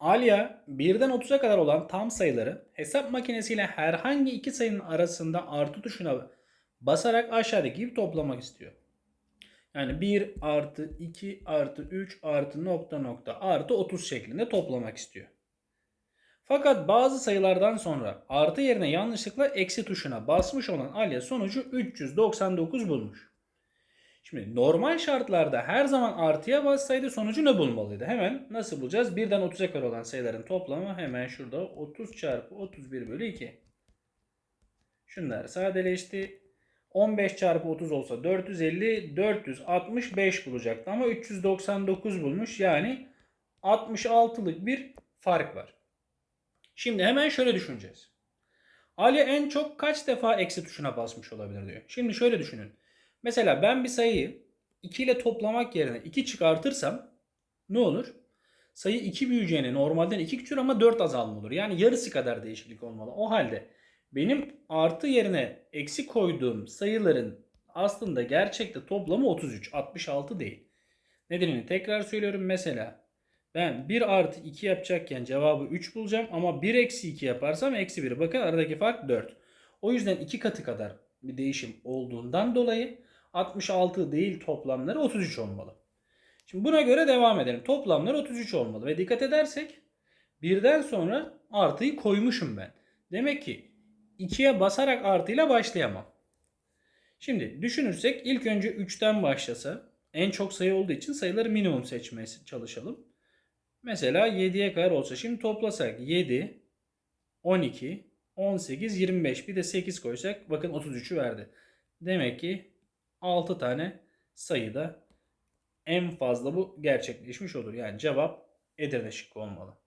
Alya 1'den 30'a kadar olan tam sayıları hesap makinesiyle herhangi iki sayının arasında artı tuşuna basarak aşağıdaki gibi toplamak istiyor. Yani 1 artı 2 artı 3 artı nokta nokta artı 30 şeklinde toplamak istiyor. Fakat bazı sayılardan sonra artı yerine yanlışlıkla eksi tuşuna basmış olan Alya sonucu 399 bulmuş. Şimdi normal şartlarda her zaman artıya bassaydı sonucu ne bulmalıydı? Hemen nasıl bulacağız? 1'den 30'a kadar olan sayıların toplamı hemen şurada 30 çarpı 31 bölü 2. Şunlar sadeleşti. 15 çarpı 30 olsa 450, 465 bulacaktı ama 399 bulmuş. Yani 66'lık bir fark var. Şimdi hemen şöyle düşüneceğiz. Ali en çok kaç defa eksi tuşuna basmış olabilir diyor. Şimdi şöyle düşünün. Mesela ben bir sayıyı 2 ile toplamak yerine 2 çıkartırsam ne olur? Sayı 2 büyüyeceğine normalden 2 küçülür ama 4 azalma olur. Yani yarısı kadar değişiklik olmalı. O halde benim artı yerine eksi koyduğum sayıların aslında gerçekte toplamı 33. 66 değil. Nedenini tekrar söylüyorum. Mesela ben 1 artı 2 yapacakken cevabı 3 bulacağım ama 1 eksi 2 yaparsam eksi 1. Bakın aradaki fark 4. O yüzden 2 katı kadar bir değişim olduğundan dolayı 66 değil toplamları 33 olmalı. Şimdi buna göre devam edelim. Toplamları 33 olmalı ve dikkat edersek birden sonra artıyı koymuşum ben. Demek ki 2'ye basarak artıyla başlayamam. Şimdi düşünürsek ilk önce 3'ten başlasa en çok sayı olduğu için sayıları minimum seçmeye çalışalım. Mesela 7'ye kadar olsa şimdi toplasak 7, 12, 18, 25 bir de 8 koysak bakın 33'ü verdi. Demek ki 6 tane sayıda en fazla bu gerçekleşmiş olur. Yani cevap Edirne şıkkı olmalı.